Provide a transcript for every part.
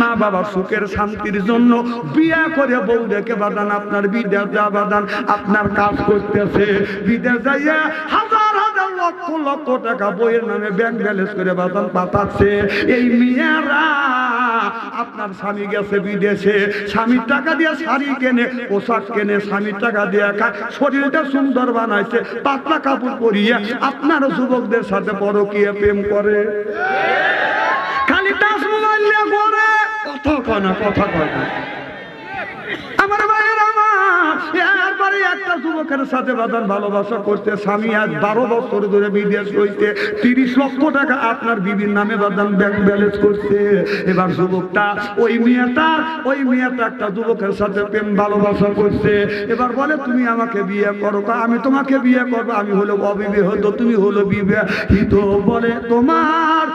মা সুখের শান্তির জন্য বিয়া করে বউ আপনার বিদেশ যা বাদান, আপনার কাজ করতেছে। বিদেশ যাইয়া হাজার হাজার লক্ষ লক্ষ টাকা বইয়ের নামে ব্যাংক ব্যালেন্স করে বাদান পাতাচ্ছে এই মেয়েরা আপনার স্বামী গেছে বিদেশে, স্বামীর টাকা দিয়ে শাড়ি কেনে, পোশাক কেনে, স্বামীর টাকা দিয়ে শরীরটা সুন্দর বানাইছে, পাতলা কাপড় পরিয়ে আপনার যুবকদের সাথে পরকীয় প্রেম করে। খালি টাচ মোবাইল করে। কথা কয় কথা কয় আমার ভাইয়ের আমার একবারে একটা যুবকের সাথে বাদান ভালোবাসা করতে স্বামী আজ বারো বছর ধরে বিদেশ হইতে তিরিশ লক্ষ টাকা আপনার বিবির নামে বাদান ব্যাংক ব্যালেন্স করছে। এবার যুবকটা, ওই মেয়েটা ওই মেয়েটা একটা যুবকের সাথে প্রেম ভালোবাসা করছে। এবার বলে, তুমি আমাকে বিয়ে করো। আমি তোমাকে বিয়ে করব, আমি হলো অবিবাহিত, তুমি হলো বিবাহিত। বলে, তোমার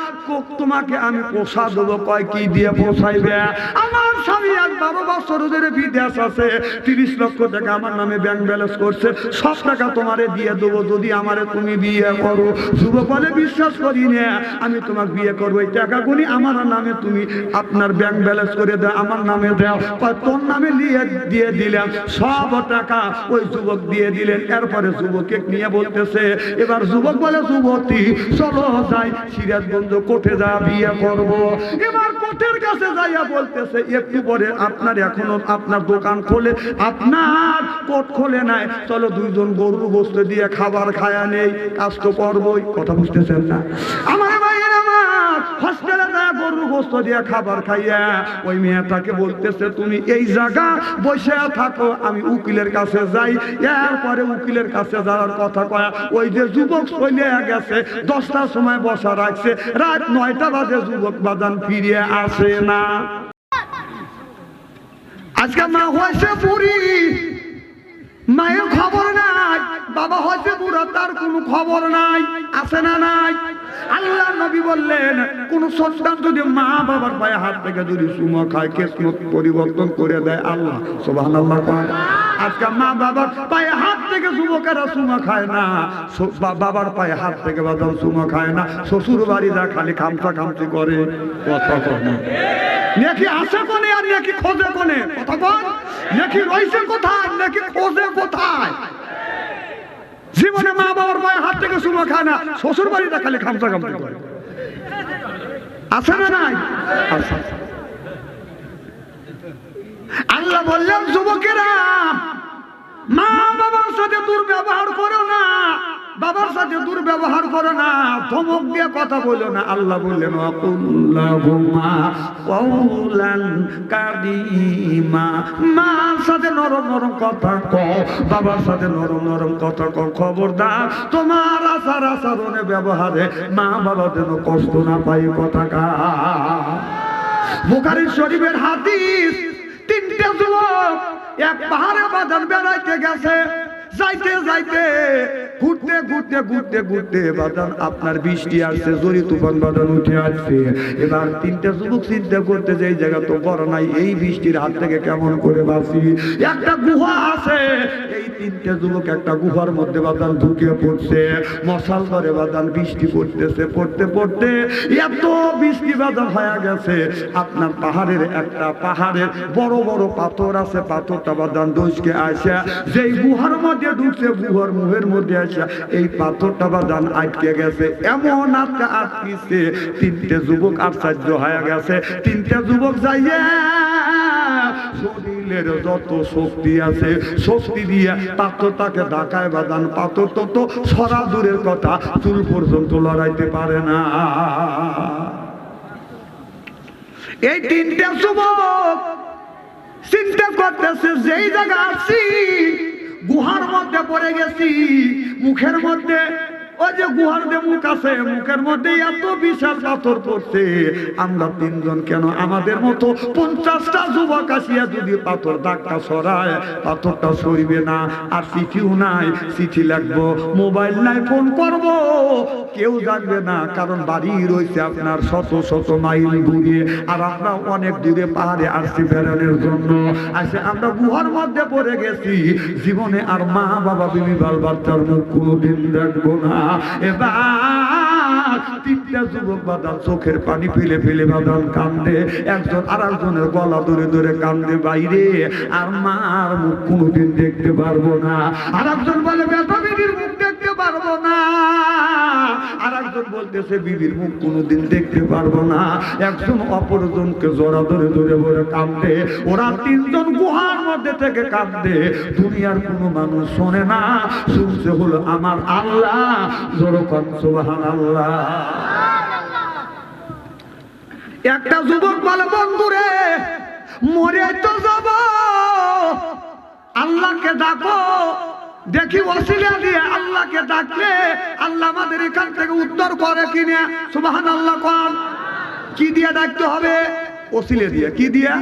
তোমাকে আমি পোষা দেবো, কয় কি দিয়ে পোষাইবে? আমার স্বামী আজ বারো বছর ধরে বিদেশ আছে, তিরিশ লক্ষ টাকা আমার নামে ব্যাংক ব্যালেন্স করছে, সব টাকা তোমারে দিয়ে দেবো, যদি আমারে তুমি বিয়ে করো। যুব বলে বিশ্বাস করি না, আমি তোমাকে বিয়ে করব। এই টাকাগুলি আমার নামে তুমি আপনার ব্যাংক ব্যালেন্স করে দাও, আমার নামে দাও। তোর নামে নিয়ে দিয়ে দিলাম। সব টাকা ওই যুবক দিয়ে দিলেন। এরপরে যুবকে নিয়ে বলতেছে, এবার যুবক বলে, যুবতী, চলো যাই সিরাজগঞ্জ কোঠে যা বিয়ে করব। এবার কোঠের কাছে যাইয়া বলতেছে, একটু পরে আপনার এখনও আপনার দোকান খোলে। আপনার কোট খোলে নাই। চলো দুইজন গরু বস্তু দিয়ে খাবার খায়া নেই। কাজ তো করবোই, কথা বুঝতেছেন না। আমার ভাইয়ের আমার হস্টেলে যায় গরু গোস্ত দিয়ে খাবার খাইয়া, ওই মেয়েটাকে বলতেছে, তুমি এই জায়গা বসে থাকো, আমি উকিলের কাছে যাই। এরপরে উকিলের কাছে যাওয়ার কথা কয়া, ওই যে যুবক চলে গেছে, দশটার সময় বসা রাখছে। রাত নয়টা বাজে যুবক বাজান ফিরিয়ে আসে না। আজকে মা হয়েছে বুড়ি মায়ের খবর নাই, বাবা হয়েছে বুড়া, তার কোনো খবর নাই না নাই। আল্লাহ নবী বললেন, কোন সন্তান যদি মা বাবার পায়ে হাত থেকে যদি সুমা খায়, কেসমত পরিবর্তন করে দেয় আল্লাহ আজকে মা বাবার পায়ে হাত থেকে যুবকেরা সুমা খায় না বাবার পায়ে হাত থেকে বাজার সুমা খায় না শ্বশুর বাড়ি যা খালি খামচা খামচি করে। কথা কয় না। নাকি নাকি খোঁজে কোনে? কথা বল। নাকি রয়েছে কোথায়? নাকি খোঁজে কোথায়? জীবনে মা বাবার পায়ে হাত থেকে সুমা খায় না শ্বশুর বাড়িতে খালি খামচা খামচা করে। আছে না নাই। আল্লাহ বললেন, যুবকেরা, মা বাবার সাথে দুর্ব্যবহার করো না। বাবার সাথে দুর্ব্যবহার করো না, ধমক দিয়ে কথা বলো না। আল্লাহ বললেন মার সাথে নরম নরম বাবার সাথে নরম নরম ব্যবহারে মা যেন কষ্ট না পাই শরীফের হাদিস, তিনটে যুবক এক পাহাড়ে বাজার বেড়াইতে গেছে। যাইতে যাইতে, ঘুরতে ঘুরতে ঘুরতে ঘুরতে বাদান আপনার বৃষ্টি আসছে, জরি তুফান বাদান উঠে আসছে। এবার তিনটা যুবক চিন্তা করতে যে জায়গা তো বড় নাই, এই বৃষ্টির হাত থেকে কেমন করে বাঁচি? একটা গুহা আছে, এই তিনটে যুবক একটা গুহার মধ্যে বাদান ঢুকে পড়ছে। মশাল ধরে বাদান বৃষ্টি পড়তেছে, পড়তে পড়তে এত বৃষ্টি বাদান হয়ে গেছে। আপনার পাহাড়ের একটা পাহাড়ের বড় বড় পাথর আছে, পাথরটা বাদান দোষকে আসে। যেই গুহার মধ্যে ঢুকছে গুহার মুহের মধ্যে আসে এই পাথরটা বাদান আটকে গেছে। এমন আটকে আটকিছে, তিনটে যুবক আশ্চর্য হয়ে গেছে। তিনটে যুবক যাইয়া, শরীরের যত শক্তি আছে, শক্তি দিয়ে পাথরটাকে ঢাকায় তো সরা দূরের কথা, চুল পর্যন্ত লড়াইতে পারে না। এই তিনটে যুবক চিন্তা করতেছে, যেই জায়গা আসছি গুহার মধ্যে পড়ে গেছি মুখের মধ্যে ওই যে গুহার মুখ আছে, মুখের মধ্যে এত বিশাল পাথর পড়ছে, আমরা তিনজন কেন? আমাদের মতো পঞ্চাশটা যুবক যদি পাথর দাগটা সরায়, পাথরটা না। আর চিঠিও নাই, চিঠি মোবাইল নাই, ফোন করব। কেউ জানবে না, কারণ বাড়ি রয়েছে আপনার শত শত মাইল দূরে। আর আমরা অনেক দূরে পাহাড়ে আসছি বেড়ানোর জন্য। আসে আমরা গুহার মধ্যে পড়ে গেছি। জীবনে আর মা বাবা বিবি বাল বাচ্চার মুখ কোনোদিন দেখব না। তিনটা যুবক বাদান চোখের পানি ফেলে ফেলে বাদান কান্দে, একজন আর একজনের গলা ধরে ধরে কান্দে বাইরে, আর মার মুখ কোনোদিন দেখতে পারব না। আর একজন বলে বেটা মুখ দেখতে পারব না। আর বলতেছে, বিবির মুখ কোনোদিন দেখতে পারব না। একজন অপরজনকে জোড়া ধরে ধরে ধরে কান্দে ওরা তিনজন গুহার মধ্যে থেকে কান্দে দুনিয়ার কোনো মানুষ শোনে না। শুনছে হলো আমার আল্লাহ। জোরকন সুবহান আল্লাহ একটা যুবক বলে, বন্ধুরে, মরে তো যাব। আল্লাহকে ডাকো। দেখি ওসিলা দিয়ে আল্লাহকে ডাকলে আল্লাহ আমাদের এখান থেকে উদ্ধার করে কিনে। সুবাহান আল্লাহ কন। কি দিয়ে ডাকতে হবে? ওসিলে দিয়ে। কি দিয়ে?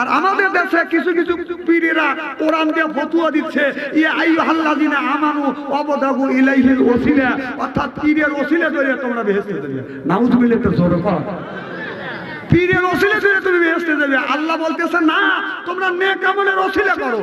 আর আমাদের দেশে কিছু কিছু পীরেরা কোরআন দিয়ে ফতুয়া দিচ্ছে। ইয়া আইয়ুহাল্লাযিনা আমানু অবদাগু ইলাইহিল ওসিলা। অর্থাৎ পীরের ওসিলা ধরে তোমরা বেহেশতে যাবে। নাউজুবিল্লাহ তো জোরে কর। পীরের ওসিলে ধরে তুমি বেহেশতে যাবে। আল্লাহ বলতেছে, না, তোমরা নেক আমলের ওসিলা করো।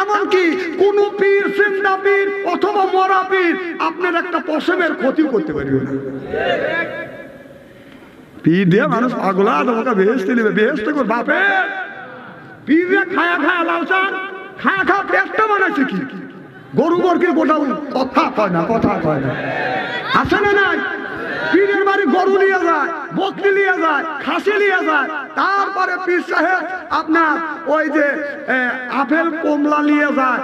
এমনকি কোন পীর, সিন্দা পীর অথবা মরা পীর আপনার একটা পশমের ক্ষতি করতে পারবে না। পীর দিয়ে মানুষ পাগলা, তোমাকে বেহেস্তে নেবে বেহেস্তে করে, বাপে। পীর দিয়ে খায়া খায়া লালচান খায়া খায়া পেটটা বানাইছে কি? গরু বর্গের গোটা কথা কয় না, কথা কয় না। আছে না নাই? পীরের বাড়ি গরু নিয়ে যায়, বকরি নিয়ে যায়, খাসি নিয়ে যায়। তারপরে পীর সাহেব আপনার ওই যে আপেল কমলা নিয়ে যায়।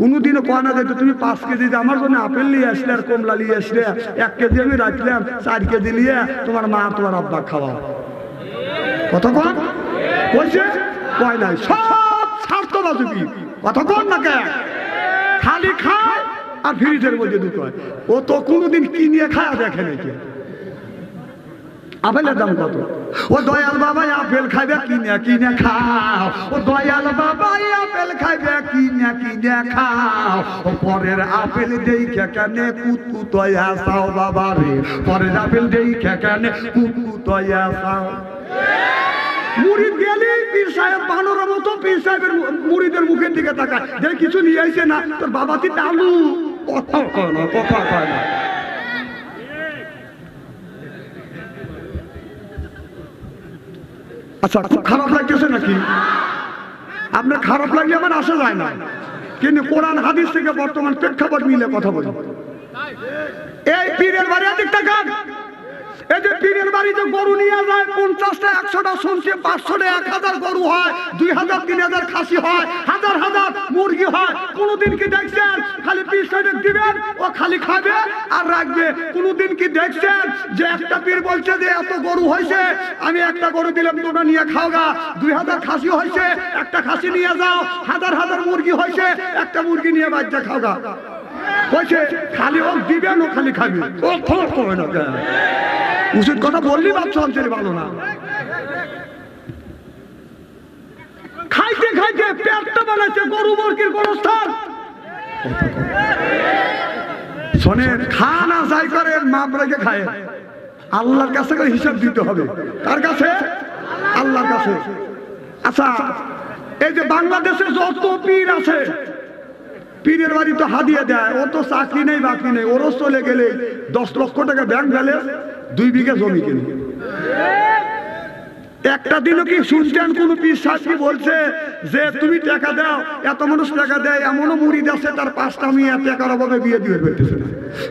কোনোদিনও কয় না যেত তুমি পাঁচ কেজি আমার জন্য আপেল নিয়ে আসলে আর কমলা নিয়ে আসলে এক কেজি আমি রাখলাম, চার কেজি নিয়ে তোমার মা তোমার আব্বা খাওয়াও। কতক্ষণ? কইছে কয় নাই। সব স্বার্থ বাজুবি কতক্ষণ না কে? খালি খায়। আর ফ্রিজের মধ্যে দুটো ও তো কোনোদিন কিনিয়ে খায় দেখে নাকি আপেলের দাম কত? ও দয়াল বাবা আপেল খাইবে কিনে কিনে খাও? ও দয়াল বাবা আপেল খাইবে কিনে কিনে খাও? ও পরের আপেল দেই কেকানে কুতু তয়া সাও বাবা রে। পরের আপেল দেই কেকানে কুতু তয়া সাও মুড়ি গেলে পীর সাহেব বানরের মতো, পীর সাহেবের মুড়িদের মুখের দিকে তাকায়। যে কিছু নিয়ে আইছে না, তোর বাবা তুই ডালু? কথা কয় না কথা কয় না আচ্ছা খুব খারাপ লাগতেছে নাকি? আপনার খারাপ লাগলে আমার আসা যায় না। কিন্তু কোরআন, হাদিস থেকে বর্তমান প্রেক্ষাপট মিলে কথা বলি। এই পীরের বাড়ি দিকটা তাকান এই যে বাড়িতে গরু নিয়ে যায়, পঞ্চাশটা, একশোটা পাঁচশোটা এক হাজার গরু হয় দুই হাজার তিন হাজার খাসি হয়, হাজার হাজার মুরগি হয়। কি দেখছেন? খালি দিবেন, ও খালি খাবে আর রাখবে। কি দেখছেন যে একটা পীর বলছে যে, এত গরু হয়েছে, আমি একটা গরু দিলাম, তোমরা নিয়ে খাও গা। দুই হাজার খাসি হয়েছে, একটা খাসি নিয়ে যাও, হাজার হাজার মুরগি হয়েছে, একটা মুরগি নিয়ে বাচ্চা খাও গা। খালি ও দিবেন, ও খালি খাবি। ও না? উচিত কথা বললি বাচ্চা অঞ্চলে ভালো না। খাইতে খাইতে পেটটা বানাচ্ছে গরু মুরগির গোরস্থান। শোনেন, খানা যাই করেন মাপ রেখে খায়। আল্লাহর কাছে হিসাব দিতে হবে। কার কাছে? আল্লাহর কাছে। আচ্ছা এই যে বাংলাদেশে যত পীর আছে পীরের বাড়ি তো হাদিয়ে দেয় ও তো চাকরি নেই বাকরি নেই ওরও চলে গেলে দশ লক্ষ টাকা ব্যাংক ব্যালেন্স দুই বিঘা জমি কিনে। একটা দিনও কি শুনছেন কোন পীর শাস্তি বলছে যে তুমি টাকা দাও এত মানুষ টাকা দেয় এমনও মুড়ি আছে তার পাঁচটা মেয়ে টাকার অভাবে বিয়ে দিতে পারতেছে না।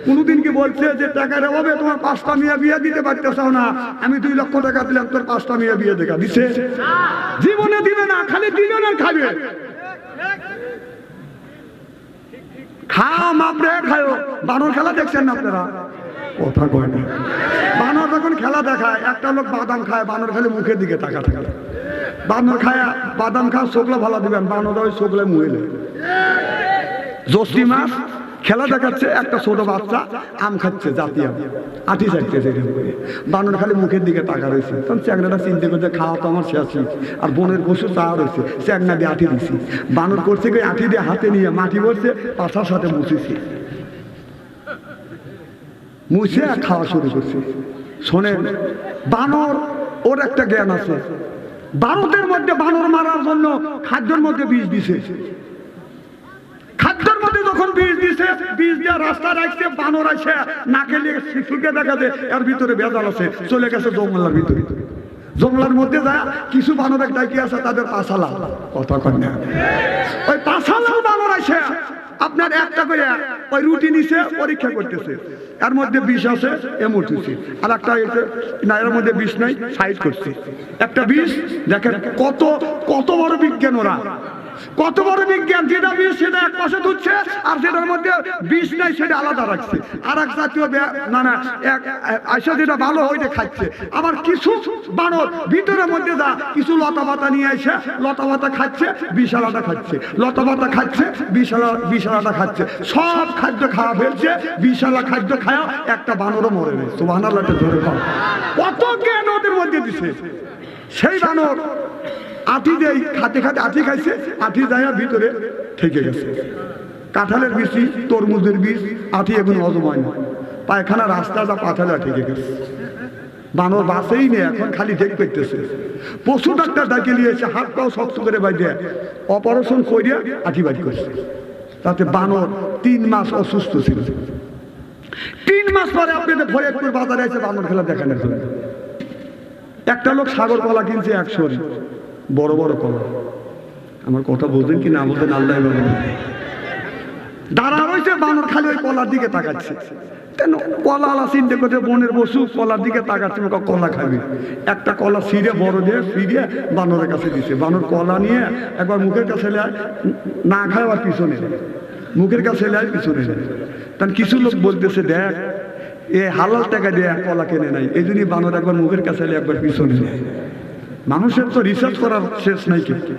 কোনোদিন কি বলছে যে টাকার অভাবে তোমার পাঁচটা মেয়ে বিয়ে দিতে পারতেছ না আমি দুই লক্ষ টাকা দিলাম তোর পাঁচটা মেয়ে বিয়ে দেখা দিছে। জীবনে দিবে না খালি দিবে না খাবে। খাও মাপড়ে খাও বানর খেলা দেখছেন আপনারা? কথা কয় না। বানর যখন খেলা দেখায়, একটা লোক বাদাম খায়, বানর খেলে মুখের দিকে টাকা থাকে। বানর খায়, বাদাম খায়, শুকলে ভালো দিবেন। বানর ওই শুকলে মুহে নেয় মাস খেলা দেখাচ্ছে, একটা ছোট বাচ্চা আম খাচ্ছে জাতীয়। আম চাইতেছে এরকম বানর খালি মুখের দিকে টাকা রয়েছে। তখন চ্যাংনাটা চিন্তা করছে, খাওয়া তো আমার শেষই আর বোনের পশু চা রয়েছে চ্যাংনা দিয়ে আঠি দিছি। বানর করছে কি আঠি দিয়ে হাতে নিয়ে মাটি বলছে পাশার সাথে মুছেছি। মুছে আর খাওয়া শুরু করছে। শোনেন, বানর, ওর একটা জ্ঞান আছে। ভারতের মধ্যে বানর মারার জন্য খাদ্যের মধ্যে বিষ দিছে। যখন বীজ দিছে? বীজ দিয়ে রাস্তা রাখছে বানর আছে নাকে নিয়ে শিশুকে দেখাতে এর ভিতরে বেজাল আছে, চলে গেছে জঙ্গলের ভিতরে। জঙ্গলের মধ্যে যা, কিছু বানর একটা কি আছে, তাদের পাশালা কথা কন না। ওই পাশালা বানর আছে আপনার একটা করে, ওই রুটি নিছে, পরীক্ষা করতেছে। এর মধ্যে বিষ আছে, এ মরতেছে। আর একটা না, এর মধ্যে বিষ নাই, সাইড করছে। একটা বিষ, দেখেন কত কত বড় বিজ্ঞান ওরা। কত বড় বিজ্ঞান, যেটা বিষ সেটা এক পাশে তুলছে আর সেটার মধ্যে বিষ নাই, সেটা আলাদা রাখছে। আর এক জাতীয় না না, এক আইসা যেটা ভালো ওইটা খাচ্ছে। আবার কিছু বানর, ভিতরের মধ্যে যা কিছু লতা পাতা নিয়ে এসে লতা পাতা খাচ্ছে বিশালাটা খাচ্ছে। লতা পাতা খাচ্ছে বিশালা বিশালাটা খাচ্ছে। সব খাদ্য খাওয়া ফেলছে বিশালা খাদ্য খাওয়া একটা বানরও মরে নেই। সুবাহানাল্লাহটা ধরে কত জ্ঞান ওদের মধ্যে দিছে। সেই বানর আটি দেই খাতে খাতে আটি খাইছে আটি যায় ভিতরে থেকে গেছে। কাঁঠালের বিচি তরমুজের বীজ আটি এখন হজম হয় না। পায়খানা রাস্তা যা পাথালে ঠেকে গেছে। বানর বাসেই নেই, এখন খালি ঢেক পেতেছে পশু ডাক্তার ডাকে নিয়েছে, হাত পাও শক্ত করে বাইরে অপারেশন করিয়া আটি বাড়ি করছে। তাতে বানর তিন মাস অসুস্থ ছিল। তিন মাস পরে আপনাদের ফরিদপুর বাজারে এসে বানর খেলা দেখানোর জন্য একটা লোক সাগর কলা কিনছে একশো বড় বড় কলা। আমার কথা বলতেন কি না বলতেন আল্লাহ। দাঁড়া রয়েছে বানর খালি ওই কলার দিকে তাকাচ্ছে। কেন? কলা আলা চিন্তা করছে, বনের বসু কলার দিকে তাকাচ্ছে কলা খাবি। একটা কলা ছিঁড়ে বড় দিয়ে ছিঁড়ে বানরের কাছে দিছে। বানর কলা নিয়ে একবার মুখের কাছে না খায় আবার পিছনে। মুখের কাছে নেয় পিছনে। তখন কিছু লোক বলতেছে, দেখ, এ হালাল টাকা দিয়ে কলা কেনে নাই। এই জন্যই বানর একবার মুখের কাছে একবার পিছনে নেয়। মানুষের তো রিসার্চ করার শেষ নাই কিন্তু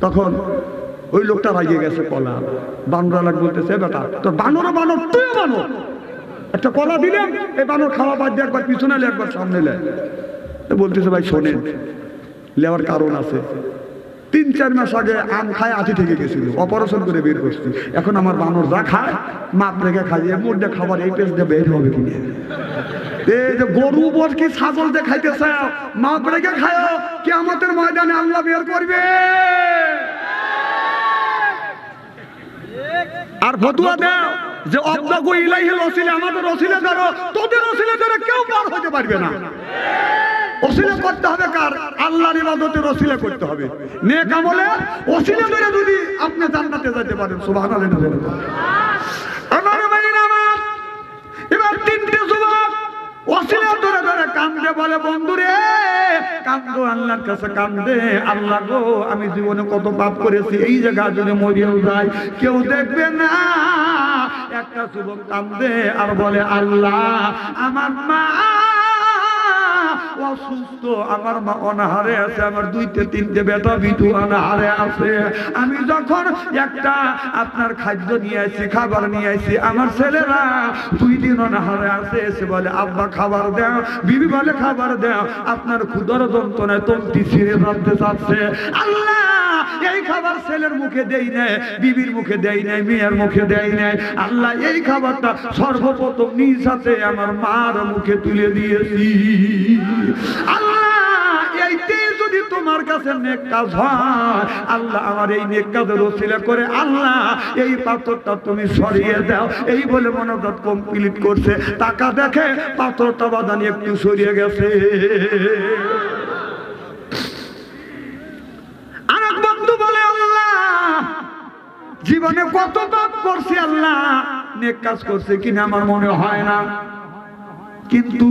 তখন ওই লোকটা রাগিয়ে গেছে, কলা। বানরা লাগ বলতেছে বেটা তো বানর বানর তুই বানর। একটা কলা দিলে এই বানর খাওয়া বাদ দিয়ে একবার পিছনে একবার সামনে লে। বলতেছে, ভাই, শোনেন লেওয়ার কারণ আছে। তিন, চার মাস আগে আম খায় আটি থেকে গেছিল। অপারেশন করে বের করছি। এখন আমার বানর যা খায়, মাপ রেখে খাইয়ে মধ্যে খাবার এই পেস দিয়ে বের হবে কিনে? এই যে গরু কি কে আমাদের ময়দানে বের করবে। আর যে তোদের ওসিলা ধরে কেউ পার হতে পারবে না। ওসিলা করতে হবে কার? আল্লাহর ইবাদতের ওসিলা করতে হবে। নেক আমলে ওসিলা ধরে যদি আপনি জান্নাতে যেতে পারেন, সুবহানাল্লাহ আমার ভাইরা আমার এবার তিনটে যুবক ওসিলা ধরে ধরে কান্দে বলে, বন্ধুরে, কান্দো, আল্লাহর কাছে কান্দে। আল্লাহ গো, আমি জীবনে কত পাপ করেছি, এই জায়গা যদি মরিয়েও যায়, কেউ দেখবে না। একটা যুবক কান্দে আর বলে, আল্লাহ, আমার মা অসুস্থ, আমার মা অনাহারে আছে, আমার দুইতে তিনটে বেটা বিটু অনাহারে আছে। আমি যখন একটা আপনার খাদ্য নিয়ে আসি খাবার নিয়ে আসি আমার ছেলেরা দুই দিন অনাহারে আছে, এসে বলে, আব্বা, খাবার দেও। বিবি বলে, খাবার দেও। আপনার ক্ষুদর যন্ত্রণায় তন্তি ছিঁড়ে ভাবতে চাচ্ছে। আল্লাহ! এই খাবার ছেলের মুখে দেই নাই, বিবির মুখে দেই নাই, মেয়ের মুখে দেই নাই। আল্লাহ এই খাবারটা সর্বপ্রথম নিজ আমার মার মুখে তুলে দিয়েছি। তোমার কাছে নেক কাজ হয়, আল্লাহ আমার এই নেক কাজের ওসিলা করে, আল্লাহ, এই পাথরটা তুমি সরিয়ে দাও। এই বলে মনোগত কমপ্লিট করছে। টাকা দেখে পাথরটা বাদানি একটু সরিয়ে গেছে। বলে আল্লাহ। জীবনে কত পাপ করছি আল্লাহ, নেক কাজ করছে কিনা আমার মনে হয় না। কিন্তু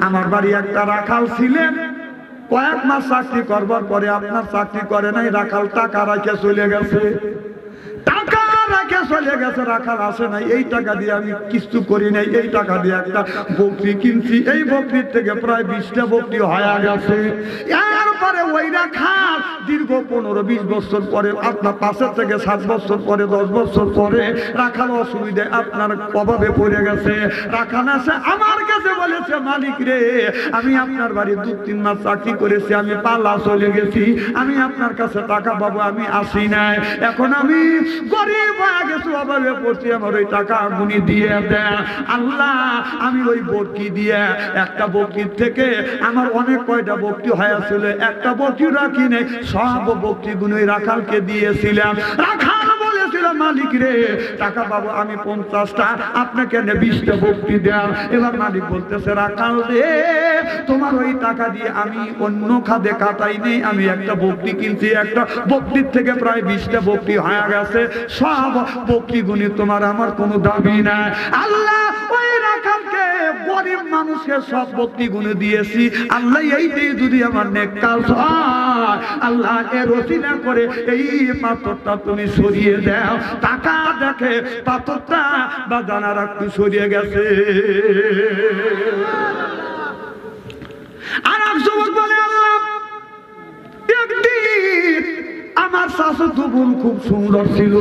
আমার বাড়ি একটা রাখাল ছিলেন। কয়েক মাস চাকরি করবার পরে আপনার চাকরি করে নাই, রাখাল টাকা রাখে চলে গেছে। আসে নাই। এই টাকা দিয়ে আমি কিছু করি নাই, এই টাকা দিয়ে একটা বকরি কিনছি। এই বকরির থেকে প্রায় বিশটা বকরি হয়ে গেছে। এর এরপরে ওই রাখাল দীর্ঘ পনেরো, বিশ বছর পরে, আপনার পাশের থেকে সাত বছর পরে, দশ বছর পরে রাখার অসুবিধায় আপনার অভাবে পড়ে গেছে। রাখাল আসে আমার কাছে বলেছে, মালিক রে, আমি আপনার বাড়ি দু তিন মাস চাকরি করেছি, আমি পাল্লা চলে গেছি, আমি আপনার কাছে টাকা পাবো, আমি আসি নাই। এখন আমি গরিব হয়ে গেছি, অভাবে পড়ছি, আমার ওই টাকা গুনি দিয়ে দেয় আল্লাহ, আমি ওই বরকি দিয়ে, একটা বকির থেকে আমার অনেক কয়টা বক্তি হয়েছিল একটা বক্তি রাখি নেই সব বক্তি গুলো রাখালকে দিয়েছিলাম। রাখাল বলেছিল, মালিক রে, টাকা পাবো আমি পঞ্চাশটা, আপনাকে বিশটা বক্তি দেন এবার মালিক বলতেছে, রাখাল রে, তোমার ওই টাকা দিয়ে আমি অন্য খাদে কাটাই নেই, আমি একটা বক্তি কিনছি, একটা বক্তির থেকে প্রায় বিশটা বক্তি হয়ে গেছে, সব বক্তি গুলি তোমার আমার কোনো দাবি নাই। আল্লাহ ওই রাখালকে মানুষকে সব ভক্তি গুণে দিয়েছি। আল্লাহ এই দিয়ে যদি আমার নেক কাজ হয়, আল্লাহ এর রসিনা করে এই পাথরটা তুমি সরিয়ে দাও। টাকা দেখে পাথরটা বা জানার একটু সরিয়ে গেছে। আর এক যুবক বলে, আল্লাহ, একদিন আমার শাশুড় বোন খুব সুন্দর ছিল।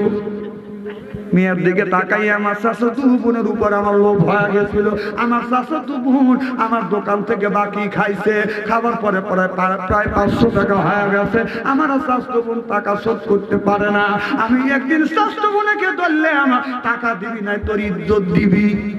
মেয়ের দিকে তাকাই আমার শাশুড় বোনের উপর আমার লোভ হয়ে গেছিল আমার শাশুড় বোন আমার দোকান থেকে বাকি খাইছে। খাবার পরে পরে প্রায়- পাঁচশো টাকা হয়ে গেছে। আমার স্বাস্থ্য বোন টাকা শোধ করতে পারে না। আমি একদিন স্বাস্থ্য বোনকে ধরলে আমার টাকা দিবি না, তোর ইজ্জত দিবি।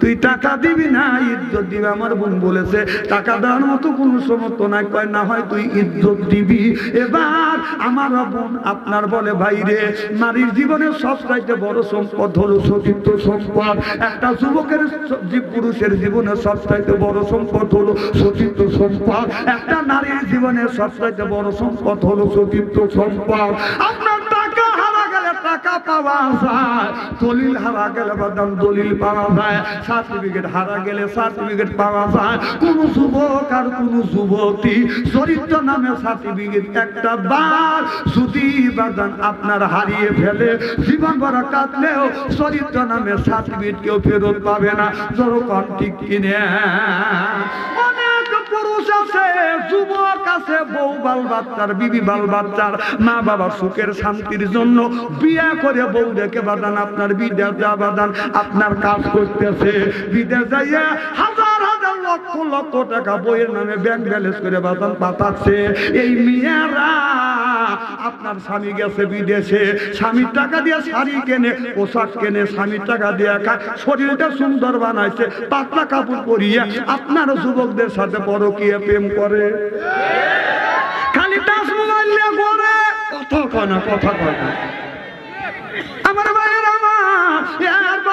তুই টাকা দিবি না, ইজ্জত দিবি। আমার বোন বলেছে, টাকা দেওয়ার মতো কোনো সমর্থ নাই। কয়, না হয় তুই ইজ্জত দিবি। এবার আমার বোন আপনার বলে, ভাই রে, নারীর জীবনের সবচাইতে বড় সম্পদ হলো সতীর্থ সম্পদ। একটা যুবকের পুরুষের জীবনের সবচাইতে বড় সম্পদ হলো সতীর্থ সম্পদ। একটা নারীর জীবনের সবচাইতে বড় সম্পদ হলো সতীর্থ সম্পদ। আপনার টাকা পাওয়া যায়। দলিল হারা গেলে বাদাম দলিল পাওয়া যায়। সার্টিফিকেট হারা গেলে সার্টিফিকেট পাওয়া যায়। কোন যুবক আর কোন যুবতী চরিত্র নামে সার্টিফিকেট একটা বার আপনার হারিয়ে ফেলে, জীবন ভরা কাটলেও চরিত্র নামে সার্টিফিকেট কেউ ফেরত পাবে না। যখন ঠিক কিনে। অনেক যুবক আছে, বউ বাল বাচ্চার, বিবি বাল বাচ্চার। মা বাবার সুখের শান্তির জন্য বউ রেখে বাদান আপনার বিদেশ যা বাদান আপনার কাজ করতেছে। বিদেশ যাইয়া হাজার হাজার লক্ষ লক্ষ টাকা বইয়ের নামে ব্যাংক ব্যালেন্স করে বাদান পাঠাচ্ছে। এই মেয়েরা আপনার স্বামী গেছে বিদেশে, স্বামীর টাকা দিয়ে শাড়ি কেনে, পোশাক কেনে, স্বামীর টাকা দিয়ে খায় শরীরটা সুন্দর বানাইছে, পাতলা কাপড় পরিয়ে আপনার যুবকদের সাথে পরকীয় প্রেম করে। খালি দাস মোবাইল নিয়ে করে কথা কয় না কথা কয় না আমার ভাইয়ের আমার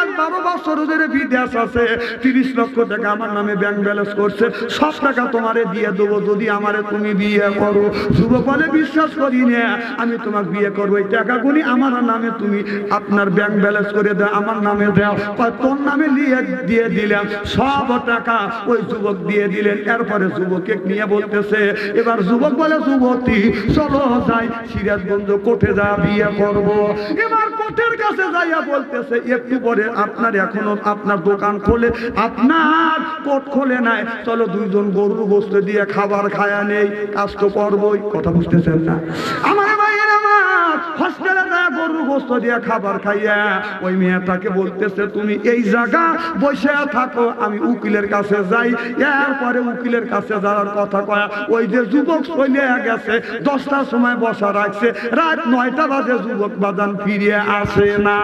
আজ বারো বছর বিদেশ আছে, তিরিশ লক্ষ টাকা আমার নামে ব্যাংক ব্যালেন্স করছে, সব টাকা তোমারে দিয়ে দেবো, যদি আমারে তুমি বিয়ে করো। বিশ্বাস করি না, আমি তোমাকে বিয়ে করব, এই টাকাগুলি আমার নামে তুমি আপনার ব্যাংক ব্যালেন্স করে দাও, আমার নামে তোর নামে দিয়ে দিলাম, সব টাকা ওই যুবক দিয়ে দিলেন। এরপরে যুবকে নিয়ে বলতেছে, এবার যুবক বলে, যুবতী, চলো যাই, সিরাজগঞ্জ কোঠে যা বিয়ে করব। এবার কোর্টের কাছে যাইয়া বলতেছে, একটু আপনার এখনও আপনার দোকান খোলে, আপনার কোর্ট খোলে নাই। চলো দুইজন গরু গোস্ত দিয়ে খাবার খায়া নেই, কাজ তো করবোই, কথা বুঝতেছেন না? আমার ভাইয়ের আমার হস্টেলে যায় গোস্ত দিয়ে খাবার খাইয়া, ওই মেয়েটাকে বলতেছে, তুমি এই জায়গা বসে থাকো, আমি উকিলের কাছে যাই। এরপরে উকিলের কাছে যাওয়ার কথা কয়া, ওই যে যুবক চলে গেছে, দশটার সময় বসা রাখছে, রাত নয়টা বাজে যুবক বাজান ফিরিয়ে আসে না।